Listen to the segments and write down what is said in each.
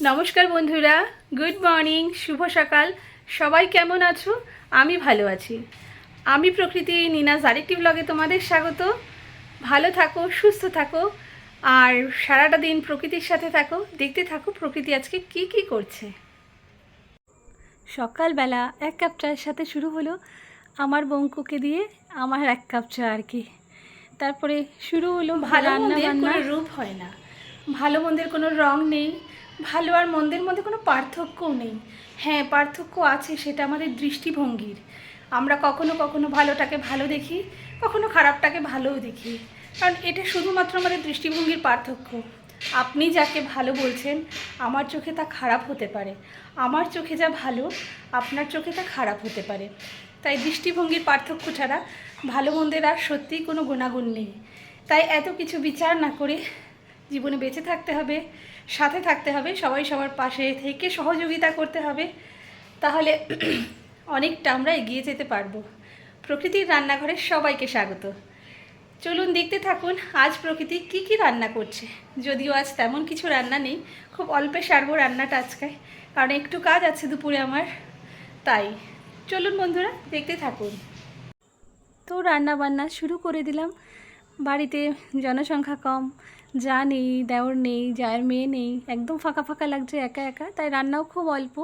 নমস্কার বন্ধুরা good morning শুভ সকাল। সবাই কেমন আছো? আমি ভালো আছি। আমি প্রকৃতি নিনাজ আরেকটি ব্লগে তোমাদের স্বাগত। ভালো থাকো সুস্থ থাকো আর সারাটা দিন প্রকৃতির সাথে থাকো। দেখতে থাকো প্রকৃতি আজকে কি কি করছে। সকালবেলা এক কাপ চায়ের সাথে শুরু হলো আমার বঙ্কুকে দিয়ে আমার এক কাপ চা আর কি। তারপরে শুরু হলো ভালো রান্না রূপ হয় না। ভালো মন্দের কোনো রং নেই, ভালো আর মন্দের মধ্যে কোনো পার্থক্যও নেই। হ্যাঁ পার্থক্য আছে, সেটা আমাদের দৃষ্টিভঙ্গির। আমরা কখনো কখনো ভালোটাকে ভালো দেখি, কখনো খারাপটাকে ভালোও দেখি। কারণ এটা শুধুমাত্র আমাদের দৃষ্টিভঙ্গির পার্থক্য। আপনি যাকে ভালো বলছেন, আমার চোখে তা খারাপ হতে পারে। আমার চোখে যা ভালো, আপনার চোখে তা খারাপ হতে পারে। তাই দৃষ্টিভঙ্গির পার্থক্য ছাড়া ভালো মন্দের আর সত্যিই কোনো গুণাগুণ নেই। তাই এত কিছু বিচার না করে জীবনে বেঁচে থাকতে হবে, সাথে থাকতে হবে, সবাই সবার পাশে থেকে সহযোগিতা করতে হবে, তাহলে অনেকটা আমরা এগিয়ে যেতে পারব। প্রকৃতির রান্নাঘরে সবাইকে স্বাগত। চলুন দেখতে থাকুন, আজ প্রকৃতি কি কি রান্না করছে। যদিও আজ তেমন কিছু রান্না নেই, খুব অল্পে সারবো রান্নাটা আজকে, কারণ একটু কাজ আছে দুপুরে আমার, তাই। চলুন বন্ধুরা, দেখতে থাকুন। তো রান্না বান্না শুরু করে দিলাম, বাড়িতে জনসংখ্যা কম যা নেই, দেওর নেই যায়ের মেয়ে নেই, একদম ফাঁকা ফাঁকা লাগছে একা একা। তাই রান্নাও খুব অল্প।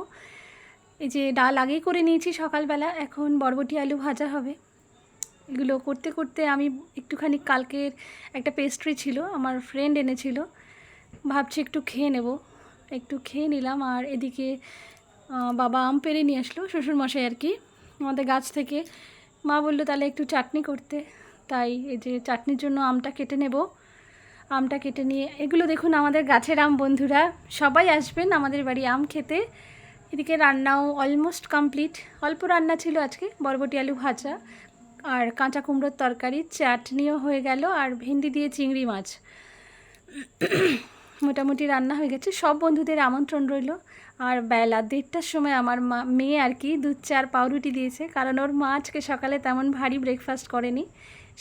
এই যে ডাল আগেই করে নিয়েছি সকালবেলা, এখন বরবটি আলু ভাজা হবে। এগুলো করতে করতে আমি একটুখানি কালকের একটা পেস্ট্রি ছিল, আমার ফ্রেন্ড এনেছিল। ভাবছি একটু খেয়ে নেব। একটু খেয়ে নিলাম আর এদিকে বাবা আম পেরে নিয়ে আসলো শ্বশুরমশাই আর কি। আমাদের গাছ থেকে মা বলল তাহলে একটু চাটনি করতে। তাই এই যে চাটনির জন্য আমটা কেটে নেব। আমটা কেটে নিয়ে, এগুলো দেখুন আমাদের গাছের আম বন্ধুরা। সবাই আসবেন আমাদের বাড়ি আম খেতে। এদিকে রান্নাও অলমোস্ট কমপ্লিট অল্প রান্না ছিল আজকে, বরবটি আলু ভাজা আর কাঁচা কুমড়োর তরকারি, চাটনিও হয়ে গেল আর ভেন্ডি দিয়ে চিংড়ি মাছ। মোটামুটি রান্না হয়ে গেছে। সব বন্ধুদের আমন্ত্রণ রইল। আর বেলা দেড়টার সময় আমার মা, মেয়ে আর কি দুধ, চার পাউরুটি দিয়েছে। কারণ ওর মা আজকে সকালে তেমন ভারী ব্রেকফাস্ট করেনি।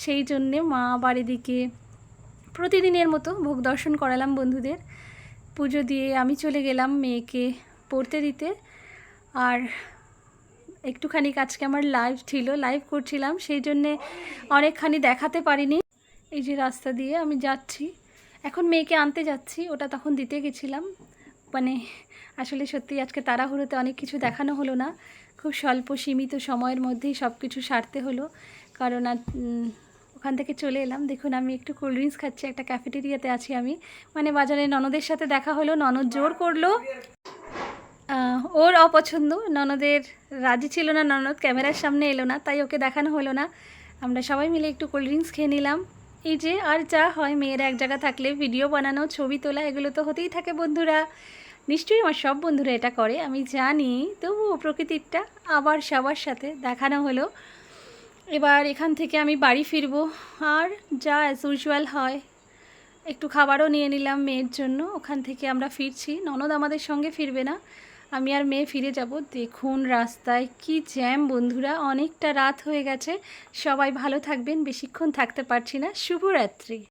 সেই জন্যে মা আবার এদিকে প্রতিদিনের মতো ভোগ দর্শন করালাম বন্ধুদের। পুজো দিয়ে আমি চলে গেলাম মেয়েকে পড়তে দিতে। আর একটুখানি আজকে আমার লাইভ ছিল লাইভ করছিলাম, সেই জন্যে অনেকখানি দেখাতে পারিনি। এই যে রাস্তা দিয়ে আমি যাচ্ছি। এখন মেয়েকে আনতে যাচ্ছি, ওটা তখন দিতে গেছিলাম। মানে আসলে সত্যি আজকে তাড়াহুড়োতে অনেক কিছু দেখানো হলো না। খুব স্বল্প সীমিত সময়ের মধ্যেই সব কিছু সারতে হলো। কারণ ওখান থেকে চলে এলাম। দেখুন, আমি একটু কোল্ড ড্রিঙ্কস খাচ্ছি, একটা ক্যাফেটেরিয়াতে আছি আমি। মানে বাজারে ননদের সাথে দেখা হলো, ননদ জোর করল। ওর অপছন্দ, ননদের রাজি ছিল না, ননদ ক্যামেরার সামনে এলো না, তাই ওকে দেখানো হলো না। আমরা সবাই মিলে একটু কোল্ড ড্রিঙ্কস খেয়ে নিলাম। এই যে, আর যা হয়, মেয়েরা এক জায়গা থাকলে ভিডিও বানানো, ছবি তোলা, এগুলো তো হতেই থাকে বন্ধুরা। নিশ্চয়ই আমার সব বন্ধুরা এটা করে, আমি জানি, তবুও প্রকৃতিরটা আবার সবার সাথে দেখানো হলো। এবার এখান থেকে আমি বাড়ি ফিরব। আর যা অ্যাজ ইউজুয়াল হয়, একটু খাবারও নিয়ে নিলাম মেয়ের জন্য। ওখান থেকে আমরা ফিরছি। ননদ আমাদের সঙ্গে ফিরবে না। আমি আর মেয়ে ফিরে যাব। দেখুন রাস্তায় কি জ্যাম বন্ধুরা, অনেকটা রাত হয়ে গেছে। সবাই ভালো থাকবেন, বেশিক্ষণ থাকতে পারছি না। শুভরাত্রি।